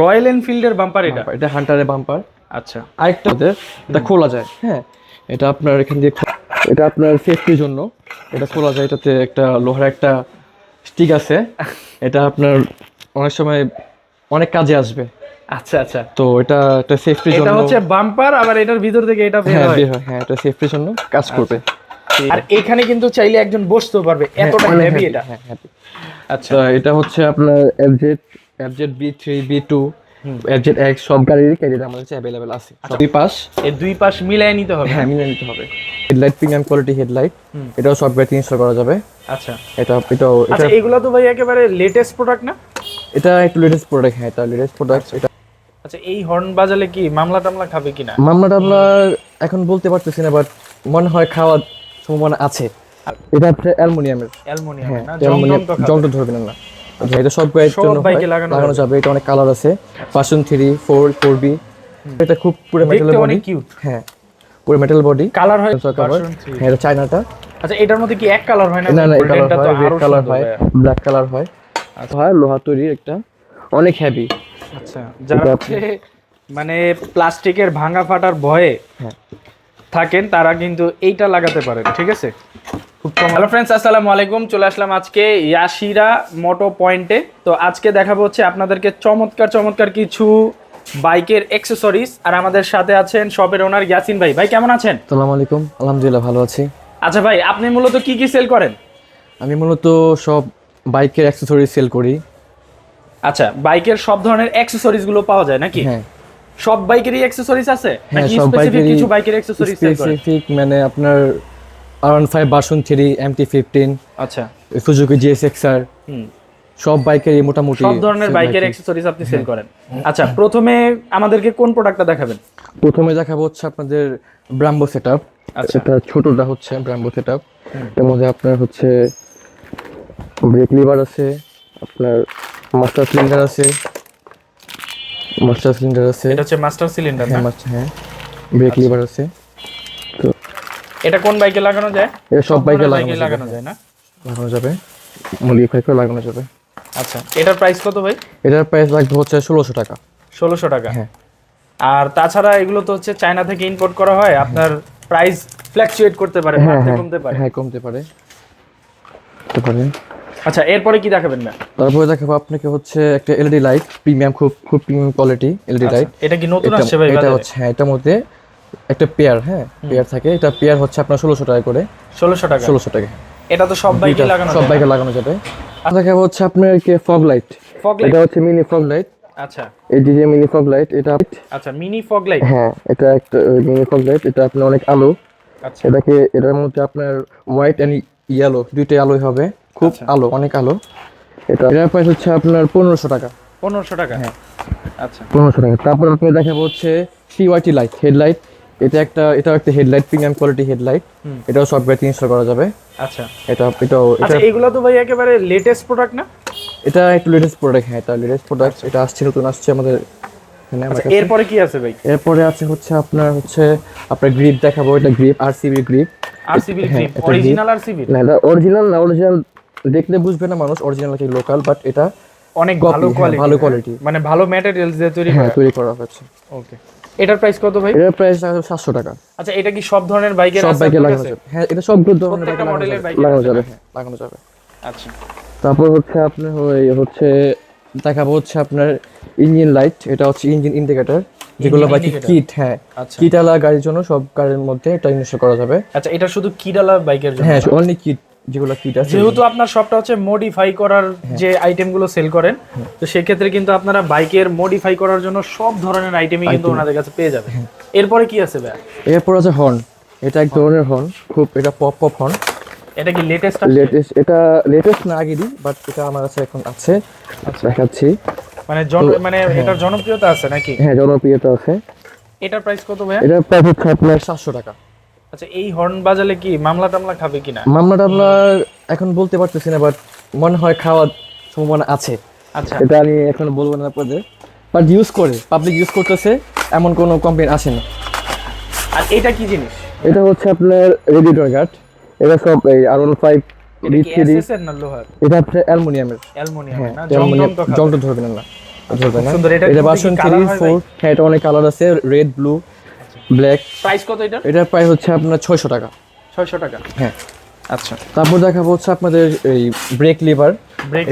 Royal এনফিল্ডের bumper এটা? এটা হান্টারের বাম্পার আচ্ছা। আরেকটা ওদের এটা খোলা যায় হ্যাঁ। এটা আপনার এখান দিয়ে এটা আপনার সেফটির জন্য। এটা খোলা যায় এটাতে একটা লোহার একটা স্টিক আছে। এটা আপনার অনেক সময় অনেক কাজে আসবে। আচ্ছা আচ্ছা। তো এটা একটা সেফটির এটা হচ্ছে বাম্পার আবার এটার ভিতর থেকে এটা বের হ্যাঁ হয়। হ্যাঁ এটা সেফটির জন্য কাজ করবে। আর এখানে কিন্তু চাইলে একজন বসতেও পারবে। এতটা অনেক হেভি এটা। হ্যাঁ আচ্ছা। এটা হচ্ছে আপনার FZ B three B two X সব গাড়িরই ক্যারিয়ার আমাদের কাছে অ্যাভেলেবেল আছে। দুই পাশ এই দুই পাশ নিতে হবে? হ্যাঁ মিলিয়ে নিতে হবে। হেডলাইট প্রিমিয়াম কোয়ালিটি হেডলাইট এটাও সফটওয়্যার ইনস্টল করা যাবে। আচ্ছা। এটা এটাও আচ্ছা এগুলো তো ভাই একেবারে লেটেস্ট প্রোডাক্ট না? এটা একটু লেটেস্ট প্রোডাক্ট হ্যাঁ এটা লেটেস্ট প্রোডাক্ট এটা আচ্ছা এই হর্ন বাজালে কি মামলা টামলা খাবে কিনা? মামলা টামলা এখন বলতে পারতেছি না বাট মনে হয় খাওয়ার সম্ভাবনা আছে। এটা হচ্ছে অ্যালুমিনিয়ামের। অ্যালুমিনিয়াম হ্যাঁ না? জং ধরবে না আচ্ছা এটা সব সব জন্য লাগানো যাবে এটা অনেক কালার আছে। Version three four four B এটা খুব পুরো মেটাল বডি অনেক কিউট হ্যাঁ পুরো মেটাল বডি কালার হয় হ্যাঁ এটা চায়নাটা। আচ্ছা এটার মধ্যে কি এক কালার হয় না? না না কালার তো হয় রেড আরও কালার হয় ব্ল্যাক কালার হয়। আচ্ছা। হয় লোহা তৈরির একটা। অনেক হেভি আচ্ছা যারা মানে প্লাস্টিকের ভাঙা ফাটার ভয়ে হ্যাঁ। থাকেন তারা কিন্তু এইটা লাগাতে পারেন ঠিক আছে? খুব কম। হ্যালো ফ্রেন্ডস আসসালামু আলাইকুম। চলে আসলাম আজকে ইয়াশিরা মোটো পয়েন্টে তো আজকে দেখাবো হচ্ছে আপনাদেরকে চমৎকার চমৎকার কিছু বাইকের অ্যাক্সেসরিজ আর আমাদের সাথে আছেন শপের ওনার ইয়াসিন ভাই। ভাই কেমন আছেন? আসসালামু আলাইকুম। আলহামদুলিল্লাহ ভালো আছি। আচ্ছা ভাই আপনি মূলত কি কি সেল করেন? আমি মূলত সব বাইকের অ্যাক্সেসরিজ সেল করি। আচ্ছা বাইকের সব ধরনের অ্যাক্সেসরিজগুলো পাওয়া যায় নাকি? হ্যাঁ। সব বাইকেরই অ্যাক্সেসরিজ আছে? হ্যাঁ, নাকি স্পেসিফিক কিছু বাইকের অ্যাক্সেসরিজ সেল করেন? স্পেসিফিক মানে আপনার R one five version three M T fifteen আচ্ছা। সুজুকি জিএস এক্স আর সব বাইকেরই মোটামুটি সব ধরনের বাইকের। অ্যাক্সেসরিজ আপনি সেল করেন। আচ্ছা প্রথমে আমাদেরকে কোন প্রোডাক্টটা দেখাবেন? প্রথমে দেখাবো হচ্ছে আপনাদের ব্রাম্বো আচ্ছা। এটা ছোটটা হচ্ছে ব্রাম্বো সেট আপ এর মধ্যে আপনার হচ্ছে ব্রেক লিভার আছে আপনার মাস্টার সিলিন্ডার আছে। মাস্টার সিলিন্ডার আছে। এটা হচ্ছে মাস্টার সিলিন্ডার হ্যাঁ হ্যাঁ। ব্রেক লিভার আছে। এটা কোন বাইকে লাগানো যায়? এটা সব বাইকে লাগানো যায় না? লাগানো যাবে। মডিফাই করে লাগানো যাবে। আচ্ছা এটার প্রাইস কত ভাই? এটার প্রাইস লাগবে হচ্ছে ষোলোশো টাকা। ষোলোশো টাকা। হ্যাঁ। আর তাছাড়া এগুলো তো হচ্ছে চায়না থেকে ইম্পোর্ট করা হয় আপনার প্রাইস ফ্ল্যাকচুয়েট করতে পারে হ্যাঁ হ্যাঁ কমতে পারে। হ্যাঁ কমতে পারে। পারে। আচ্ছা এরপরে কি দেখাবেন না তারপরে দেখাবো আপনাকে হচ্ছে একটা এলইডি লাইট প্রিমিয়াম খুব খুব প্রিমিয়াম কোয়ালিটি এলইডি লাইট এটা কি নতুন আসছে ভাই এটা হচ্ছে হ্যাঁ এটার মধ্যে একটা পেয়ার হ্যাঁ পেয়ার থাকে। এটা পেয়ার হচ্ছে আপনার ষোলোশো টাকা করে। ষোলোশো টাকা? ষোলোশো টাকা। এটা তো সব বাইকে লাগানো সব বাইকে লাগানো যাবে। আর দেখাবো হচ্ছে আপনার কি ফগ লাইট? ফগ এটা হচ্ছে মিনি ফগ লাইট। আচ্ছা। এই যে মিনি ফগ লাইট এটা আচ্ছা মিনি ফগ লাইট? হ্যাঁ এটা একটা মিনি ফগ লাইট এটা আপনার অনেক আলো। আচ্ছা। এটাকে এটার মধ্যে আপনার হোয়াইট এন্ড ইয়েলো দুইটাই আলোই হবে। খুব আচ্ছা। আলো অনেক আলো। এটা এটার প্রাইস হচ্ছে আপনার পনেরোশো টাকা। পনেরোশো টাকা? হ্যাঁ। আচ্ছা। পনেরোশো টাকা। তারপর আপনি দেখাবো হচ্ছে সিওয়াইটি লাইট হেডলাইট এটা একটা এটা একটা হেডলাইট প্রিমিয়াম কোয়ালিটি হেডলাইট। এটাও সফটওয়্যার ইনস্টল করা যাবে। আচ্ছা। এটা এটাও এটা আচ্ছা এগুলো তো ভাই একেবারে লেটেস্ট প্রোডাক্ট না? এটা একটু লেটেস্ট প্রোডাক্ট হ্যাঁ এটা লেটেস্ট প্রোডাক্ট এটা আসছে নতুন আসছে আমাদের আচ্ছা এরপরে কি আছে ভাই? এরপরে আছে হচ্ছে আপনার হচ্ছে আপনার গ্রিপ দেখাবো এটা গ্রিপ আরসিবি গ্রিপ আরসিবি হ্যাঁ, গ্রিপ অরিজিনাল আরসিবি না এটা অরিজিনাল না অরিজিনাল দেখলে বুঝবে না মানুষ অরিজিনাল কি লোকাল বাট এটা অনেক ভালো হ্যাঁ, কোয়ালিটি ভালো quality। মানে ভালো ম্যাটেরিয়ালস দিয়ে তৈরি হ্যাঁ করা। তৈরি করা হয়েছে। ওকে এটার প্রাইস কত ভাই? এটার প্রাইস সাতশো টাকা। আচ্ছা এটা কি সব ধরনের বাইকের সব আছে বাইকে আপনার লাগানো? যাবে। হ্যাঁ এটা সব ধরনের বাইকে লাগানো যাবে লাগানো যাবে। হ্যাঁ লাগানো যাবে। আচ্ছা। তারপর হচ্ছে আপনার ওই হচ্ছে দেখাবো হচ্ছে আপনার ইঞ্জিন লাইট এটা হচ্ছে ইঞ্জিন ইন্ডিকেটর যেগুলো বাইকে কিট হ্যাঁ আচ্ছা। কিটালা গাড়ির জন্য সব গাড়ির মধ্যে এটা ইনস্টল করা যাবে। আচ্ছা এটা শুধু কিডালা বাইকের জন্য? হ্যাঁ অনলি কিট যেগুলো কিট আছে। যেহেতু আপনার শপটা হচ্ছে মডিফাই করার হ্যাঁ। যে আইটেমগুলো সেল করেন তো সেক্ষেত্রে কিন্তু আপনারা বাইকের মডিফাই করার জন্য সব ধরনের আইটেমই কিন্তু ওনাদের কাছে পেয়ে যাবেন। হ্যাঁ। এরপরে কি আছে ভাই এরপর আছে হর্ন এটা এক ধরনের হর্ন খুব এটা পপ পপ হর্ন এটা কি লেটেস্ট লেটেস্ট এটা লেটেস্ট না আগেরই বাট এটা আমার কাছে এখন আছে। দেখাচ্ছি। মানে মানে এটার জনপ্রিয়তা আছে নাকি? হ্যাঁ জনপ্রিয়তা আছে। এটার প্রাইস কত ভাই এটার প্রাইস হচ্ছে আপনার সাতশো টাকা। আচ্ছা এই হর্ন বাজালে কি মামলা টামলা খাবে কিনা? মামলা টামলা এখন বলতে পারতেছি না বাট মনে হয় খাওয়ার সম্ভাবনা আছে। আচ্ছা। এটা আমি এখন বলব না আপনাদের। বাট ইউজ করে পাবলিক ইউজ করতেছে এমন কোনো কমপ্লেন আসে না। আর এটা কি জিনিস? এটা হচ্ছে আপনার রেডিটর গার্ড। এটা সব এই আর ওয়ান ফাইভ এটা কি না লোহার? এটা হচ্ছে অ্যালুমিনিয়ামের। অ্যালুমিনিয়াম হ্যাঁ না জং তো। ধরবে না ধরবে না। সুন্দর, এটা মধ্যে ভার্সন থ্রি ফোর হ্যাঁ এটা অনেক কালার আছে রেড ব্লু ব্ল্যাক প্রাইস কত এটা? এটার প্রাইস হচ্ছে আপনার ছয়শো টাকা। ছয়শো টাকা। হ্যাঁ। আচ্ছা। তারপর দেখাবো হচ্ছে আপনাদের এই ব্রেক লিভার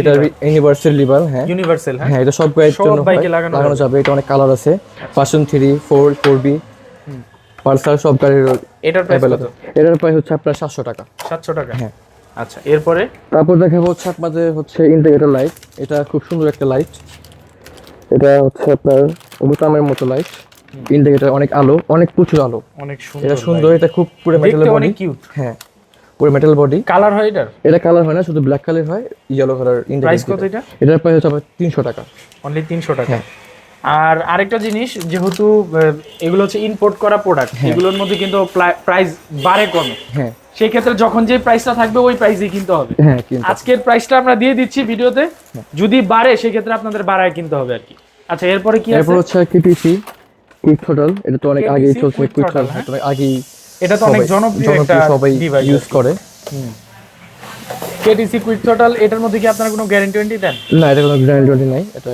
এটা ইউনিভার্সাল লিভার হ্যাঁ। ইউনিভার্সাল হ্যাঁ? হ্যাঁ এটা সব গাড়ির জন্য লাগানো যাবে। এটা অনেক কালার আছে। Person three four four B Pulsar সব গাড়ির এটার প্রাইস কত? এটার প্রাইস হচ্ছে আপনার সাতশো টাকা। সাতশো টাকা? হ্যাঁ। আচ্ছা এরপরে? তারপর দেখাবো হচ্ছে আপনাদের হচ্ছে ইন্ডিকেটর লাইট এটা খুব সুন্দর একটা লাইট এটা হচ্ছে আপনার বোতামের মতো লাইট ইন্ডিকেটর অনেক আলো অনেক প্রচুর আলো। অনেক সুন্দর এটা সুন্দর এটা খুব পুরো মেটাল বডি অনেক কিউট হ্যাঁ পুরো মেটাল বডি কালার হয় এটার? এটা কালার হয় না শুধু ব্ল্যাক কালার হয় ইয়েলো কালার প্রাইস কত এটা? এটার প্রাইস হচ্ছে আপনার তিনশো টাকা। অনলি তিনশো টাকা। হ্যাঁ। আর আরেকটা জিনিস যেহেতু এগুলো হচ্ছে ইম্পোর্ট করা প্রোডাক্ট এগুলোর মধ্যে কিন্তু প্রাইস বাড়ে কমে। হ্যাঁ। সেই ক্ষেত্রে যখন যে প্রাইসটা থাকবে ওই প্রাইসেই কিনতে হবে। হ্যাঁ কিন্তু আজকের প্রাইসটা আমরা দিয়ে দিচ্ছি ভিডিওতে। যদি বাড়ে সেক্ষেত্রে আপনাদের বাড়ায় কিনতে হবে আর কি। আচ্ছা এরপরে কি আছে? এরপর হচ্ছে কেটিসি কুইক থ্রোটল এটা তো অনেক আগেই চলছে কুইক থ্রোটল অনেক আগেই এটা তো অনেক জনপ্রিয় একটা সবাই ইউজ করে। কেটিসি কুইক টোটাল এটার মধ্যে কি আপনারা কোনো গ্যারান্টি ওয়ারেন্টি দেন? না এটা কোনো গ্র্যান্ড ওয়ারেন্টি নাই এটা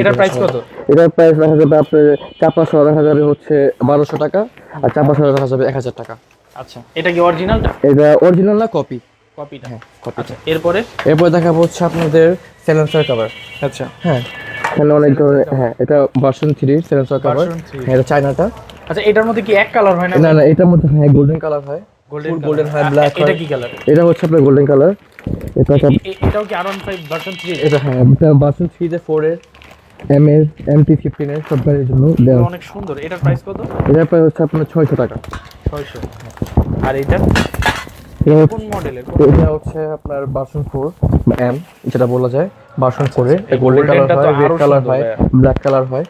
এটার প্রাইস কত? এটার প্রাইস যাবে আপনার চাপা সহ যাবে হচ্ছে বারোশো টাকা আর চাপা সহ দেখা যাবে এক হাজার টাকা। আচ্ছা এটা কি অরিজিনালটা এটা অরিজিনাল না কপি কপিটা হ্যাঁ আচ্ছা এরপরে? এরপর দেখাবো হচ্ছে আপনাদের সেলেন্সার কভার আচ্ছা। হ্যাঁ। এখানে অনেক ধরনের হ্যাঁ এটা ভার্সন থ্রি সেলেন্সার কভার। হ্যাঁ এটা চায়নাটা। আচ্ছা এটার মধ্যে কি এক কালার হয় না? না না এটার মধ্যে হ্যাঁ গোল্ডেন কালার হয়। গোল্ডেন full golden হয়, black এটা কি কালার এটা হচ্ছে আপনার গোল্ডেন কালার এটা এটাও কি R one five version three এটা হ্যাঁ এটা ভার্সন থ্রিতে ফোর এর এম এর এম টি ফিফটিন এর সব গাড়ির জন্য অনেক সুন্দর। এটার প্রাইস কত? এটার প্রাইস হচ্ছে আপনার ছয়শো টাকা। ছয়শো আর এটা কোন মডেলের এটা হচ্ছে আপনার ভার্সন ফোর এম যেটা বলা যায় ভার্সন ফোর এর গোল্ডেন কালার হয় রেড কালার হয় ব্ল্যাক কালার হয়।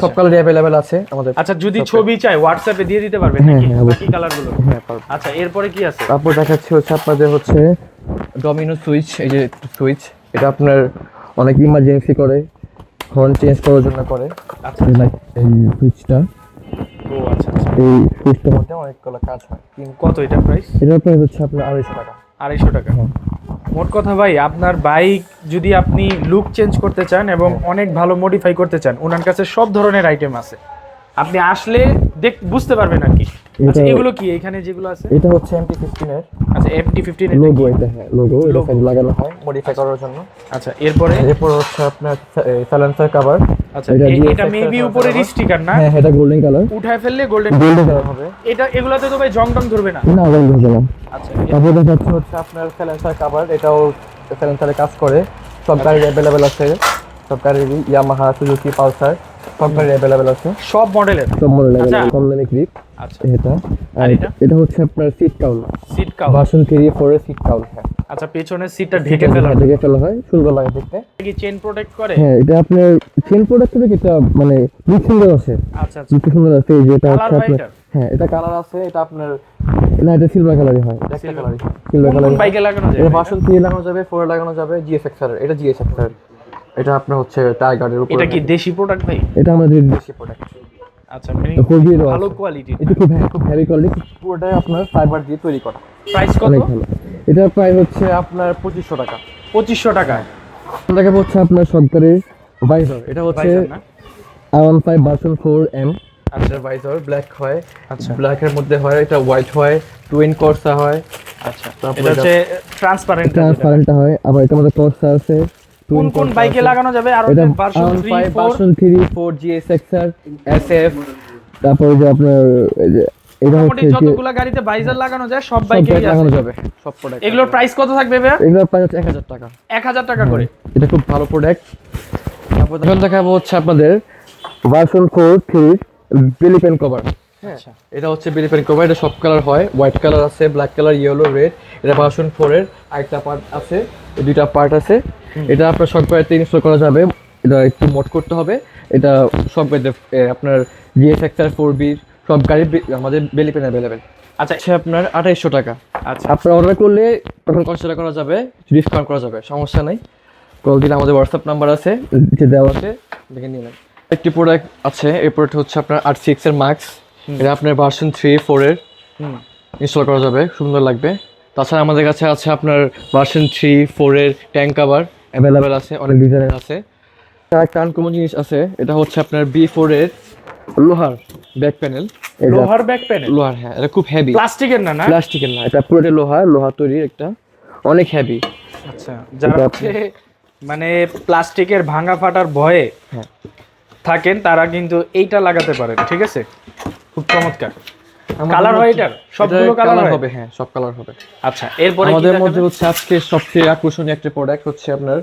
সব কালারই অ্যাভেলেবেল আছে আমাদের আচ্ছা যদি ছবি চাই হোয়াটসঅ্যাপে দিয়ে দিতে পারবেন হ্যাঁ, নাকি? হ্যাঁ, বাকি কালার হ্যাঁ আচ্ছা এরপরে কি আছে? তারপর দেখাচ্ছি হচ্ছে আপনাদের হচ্ছে ডমিনো সুইচ এই যে সুইচ এটা আপনার অনেক ইমার্জেন্সি করে হর্ন চেঞ্জ করার জন্য করে। আচ্ছা এই সুইচটা ও আচ্ছা আচ্ছা। এই সুইচটার মধ্যে অনেকগুলো কাজ হয়। কত এটা প্রাইস এটার প্রাইস হচ্ছে আপনার আড়াইশো টাকা। আড়াইশো টাকা। মোট কথা ভাই আপনার বাইক যদি আপনি লুক চেঞ্জ করতে চান এবং অনেক ভালো মডিফাই করতে চান ওনার কাছে সব ধরনের আইটেম আছে। আপনি আসলে দেখ বুঝতে পারবেন আর কি। আচ্ছা এগুলো কি? এখানে যেগুলো আছে? এটা হচ্ছে এমটি ফিফটিনের আচ্ছা এফটি ফিফটিন লোগো এটা হ্যাঁ লোগো এটা লাগানো হয় মডিফাই করার জন্য। আচ্ছা এরপরে? এরপর হচ্ছে আপনার সাইলেন্সার কভার আচ্ছা এটা মেবি আবার- স্টিকার না? হ্যাঁ এটা গোল্ডেন কালার উঠায় ফেললে গোল্ডেন গোল্ডেন কালার হবে। এটা এগুলাতে তো ভাই জং টং ধরবে না। না গোল্ডেন হয়ে যাবে আচ্ছা তারপর দেখাচ্ছে হচ্ছে আপনার সাইলেন্সার কভার এটাও সাইলেন্সারে কাজ করে। সব গাড়ির অ্যাভেলেবেল আছে। সব গাড়ির ইয়ামাহা সুজুকি পালসার সব অ্যাভেলেবেল আছে। সব মডেলের সব মডেল আচ্ছা। কম দামি গ্রিপ আচ্ছা। এটা। আর এটা? এটা হচ্ছে আপনার seat cowl seat cowl version three four এর সিট কাউল হ্যাঁ আচ্ছা পেছনের সিটটা ঢেকে ফেলা হ্যাঁ, ঢেকে ফেলা হয় সুন্দর লাগে দেখতে। কি চেন প্রোটেক্ট করে? হ্যাঁ এটা আপনার চেন প্রোডাক্ট থেকে এটা মানে খুব সুন্দর আছে। আচ্ছা আচ্ছা। খুব সুন্দর আছে এই যে কালার হচ্ছে আপনার হ্যাঁ এটা কালার আছে এটা আপনার না এটা সিলভার কালারই হয়। এটা একটা কালারই সিলভার কালার বাইকে লাগানো যায় এটা ভার্সন থ্রি লাগানো যাবে ফোর লাগানো যাবে জিএস এক্সার এটা জিএস এক্সার এটা আপনার হচ্ছে টাইগারের উপর এটা কি দেশি প্রোডাক্ট ভাই? এটা আমাদের দেশি প্রোডাক্ট আচ্ছা মানে খুবই ভালো কোয়ালিটি এটা খুব হ্যাঁ, খুব হেভি কোয়ালিটি পুরোটাই আপনার ফাইবার দিয়ে তৈরি করা। প্রাইস কত? অনেক ভালো। এটা প্রায় হচ্ছে আপনার পঁচিশশো টাকা। পঁচিশশো টাকা টাকা হচ্ছে আপনার সরকারের ভাইজার এটা হচ্ছে Visor না? আর one five version four M আচ্ছা ভাইজার ব্ল্যাক হয়। আচ্ছা। ব্ল্যাকের মধ্যে হয় এটা হোয়াইট হয় টুইন কর্সা হয়। আচ্ছা। তারপরে এটা হচ্ছে ট্রান্সপারেন্ট ট্রান্সপারেন্টটা হয়। আবার এটা মধ্যে কর্সা আছে। কোন কোন বাইকে লাগানো যাবে? আর এটা version 3 4 version three four GS XR SF তারপরে যে আপনার এই যে এটা হচ্ছে যে যতগুলা গাড়িতে ভাইজার লাগানো যায় সব বাইকে লাগানো যাবে। সব প্রোডাক্ট এগুলোর প্রাইস কত থাকবে ভাইয়া? এগুলোর প্রাইস হচ্ছে এক হাজার টাকা। এক হাজার টাকা করে। এটা খুব ভালো প্রোডাক্ট তারপর এখন দেখাবো হচ্ছে আপনাদের version four three belly pan cover হ্যাঁ। আচ্ছা। এটা হচ্ছে বেলি পেন কভার এটা সব কালার হয়। হোয়াইট কালার আছে ব্ল্যাক কালার ইয়েলো রেড এটা ভার্সন ফোর এর আরেকটা পার্ট আছে দুইটা পার্ট আছে। এটা আপনার সব গাড়িতে ইনস্টল করা যাবে। এটা একটু মোট করতে হবে। এটা সব আপনার জিএস এক্সআর ফোর বি সব গাড়ি আমাদের বেলি পেন অ্যাভেলেবেল আচ্ছা। হচ্ছে আপনার আঠাইশশো টাকা। আচ্ছা। আপনার অর্ডার করলে তখন কনসিডার করা যাবে ডিসকাউন্ট করা যাবে সমস্যা নাই। কল দিলে আমাদের হোয়াটসঅ্যাপ নাম্বার আছে যে দেওয়া আছে দেখে নিয়ে নেন। একটি প্রোডাক্ট আছে এই প্রোডাক্ট হচ্ছে আপনার আট সিক্স এর মার্কস এটা আপনার ভার্সন থ্রি ফোরের হুম। ইনস্টল করা যাবে সুন্দর লাগবে। তাছাড়া আমাদের কাছে আছে আপনার ভার্সন থ্রি ফোরের ট্যাঙ্ক কাভার অ্যাভেলেবেল আছে অনেক ডিজাইনের আছে। একটা আনকমন জিনিস আছে এটা হচ্ছে আপনার বি ফোরের লোহার ব্যাক প্যানেল লোহার ব্যাক প্যানেল লোহার হ্যাঁ এটা খুব হেভি প্লাস্টিকের না না? প্লাস্টিকের না এটা পুরোটা লোহা লোহা তৈরির একটা অনেক হেভি আচ্ছা যারা হচ্ছে মানে প্লাস্টিকের ভাঙা ফাটার ভয়ে হ্যাঁ। থাকেন তারা কিন্তু এইটা লাগাতে পারেন ঠিক আছে? খুব চমৎকার। কালার হয় এটার? সবগুলো কালার হবে হ্যাঁ সব কালার হবে। আচ্ছা এরপরে আমাদের মধ্যে হচ্ছে আজকে সবচেয়ে আকর্ষণীয় একটা প্রোডাক্ট হচ্ছে আপনার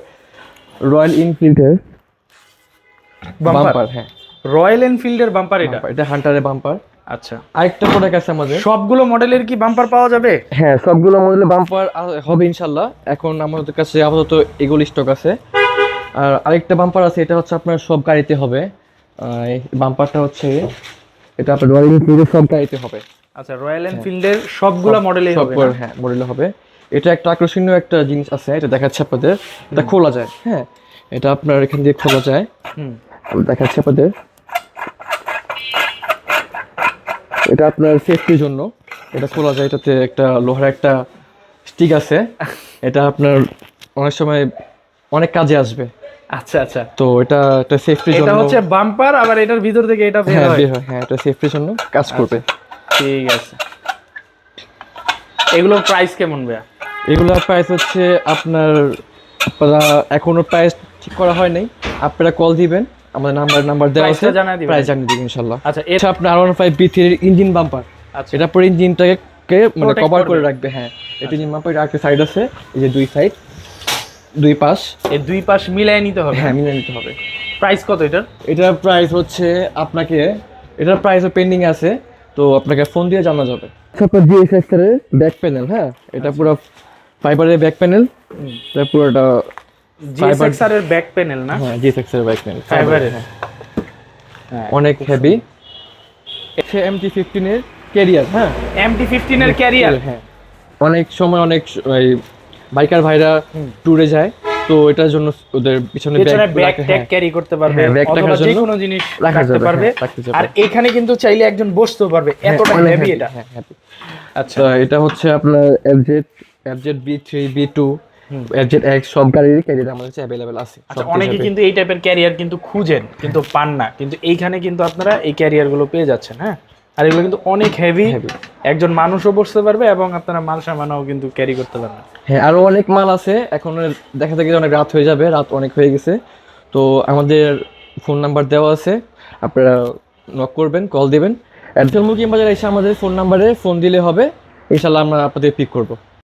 রয়্যাল এনফিল্ডের বাম্পার বাম্পার হ্যাঁ। রয়্যাল এনফিল্ডের বাম্পার এটা? এটা হান্টারের বাম্পার আচ্ছা। আরেকটা প্রোডাক্ট আছে আমাদের। সবগুলো মডেলের কি বাম্পার পাওয়া যাবে? হ্যাঁ সবগুলো মডেলের বাম্পার হবে ইনশাল্লাহ এখন আমাদের কাছে আপাতত এগুলো স্টক আছে। আর আরেকটা বাম্পার আছে এটা হচ্ছে আপনার সব গাড়িতে হবে। বাম্পারটা হচ্ছে এটা আপনার রয়্যাল এনফিল্ডের সব গাড়িতে হবে। আচ্ছা রয়্যাল এনফিল্ডের সবগুলো মডেলে হবে হ্যাঁ মডেলে হবে। এটা একটা আকর্ষণীয় একটা জিনিস আছে এটা দেখাচ্ছে আপনাদের। এটা খোলা যায় হ্যাঁ এটা আপনার এখান দিয়ে খোলা যায়। হুম। দেখাচ্ছি আপনাদের। এটা আপনার সেফটির জন্য। এটা খোলা যায় এটাতে একটা লোহার একটা স্টিক আছে। এটা আপনার অনেক সময় অনেক কাজে আসবে। আচ্ছা আচ্ছা। তো এটা একটা সেফটির জন্য এটা হচ্ছে বাম্পার আবার এটার ভিতর থেকে এটা বের হ্যাঁ হয়। হ্যাঁ এটা সেফটির জন্য কাজ করবে। ঠিক আছে। এগুলোর প্রাইস কেমন ভাইয়া? এগুলোর প্রাইস হচ্ছে আপনার এখনও প্রাইস ঠিক করা হয় নাই। আপনারা কল দিবেন আমাদের নাম্বার নাম্বার দেওয়া আছে। প্রাইস জানিয়ে দিবেন ইনশাল্লাহ। আচ্ছা এটা আপনার আর ওয়ান ফাইভ বি থ্রির ইঞ্জিন বাম্পার আচ্ছা। এটা পরে ইঞ্জিনটাকে মানে কভার করে রাখবে হ্যাঁ। এটা ইঞ্জিন বাম্পার একটা সাইড আছে এই যে দুই সাইড দুই পাশ। এই দুই পাশ মিলাই নিতে হবে। হ্যাঁ মিলিয়ে নিতে হবে। প্রাইস কত এটার? এটার প্রাইস হচ্ছে আপনাকে এটার প্রাইসও পেন্ডিং আছে তো আপনাকে ফোন দিয়ে জানা যাবে। আপনার জিএসএস এর ব্যাক প্যানেল হ্যাঁ? এটা পুরো ফাইবারের ব্যাক প্যানেল এটা পুরোটা জিএসএক্সআর এর ব্যাক প্যানেল না? হ্যাঁ জিএসএক্স এর ব্যাক প্যানেল ফাইবারের হ্যাঁ। অনেক হেভি সে এমটি ফিফটিনের ক্যারিয়ার হ্যাঁ? এমটি ফিফটিন এর ক্যারিয়ার হ্যাঁ। অনেক সময় অনেক বাইকার ভাইরা ট্যুরে যায় তো এটার জন্য ওদের পিছনে ব্যাগ ট্যাগ ক্যারি করতে পারবে হ্যাঁ, অথবা যে জন্য কোনো জিনিস রাখতে পারবে। হ্যাঁ, রাখতে আর এখানে কিন্তু চাইলে একজন বসতেও পারবে এতটা হেভি এটা। হ্যাঁ আচ্ছা। এটা হচ্ছে আপনার FZ FZ B three B two FZ X সব গাড়ির ক্যারিয়ার আমাদের কাছে অ্যাভেলেবেল আছে। আচ্ছা অনেকে কিন্তু এই টাইপের ক্যারিয়ার কিন্তু খুঁজেন কিন্তু পান না। কিন্তু এইখানে কিন্তু আপনারা এই ক্যারিয়ারগুলো পেয়ে যাচ্ছেন হ্যাঁ? আর এগুলো কিন্তু অনেক হেভি। একজন মানুষও বসতে পারবে এবং আপনারা মাল সামানাও কিন্তু ক্যারি করতে পারবেন। হ্যাঁ আরও অনেক মাল আছে। এখন দেখা যায় অনেক রাত হয়ে যাবে। রাত অনেক হয়ে গেছে। তো আমাদের ফোন নাম্বার দেওয়া আছে। আপনারা নক করবেন কল দিবেন। মুকিম বাজার এসে আমাদের ফোন নাম্বারে ফোন দিলে হবে। ইনশাল্লাহ আমরা আপনাদের পিক করব।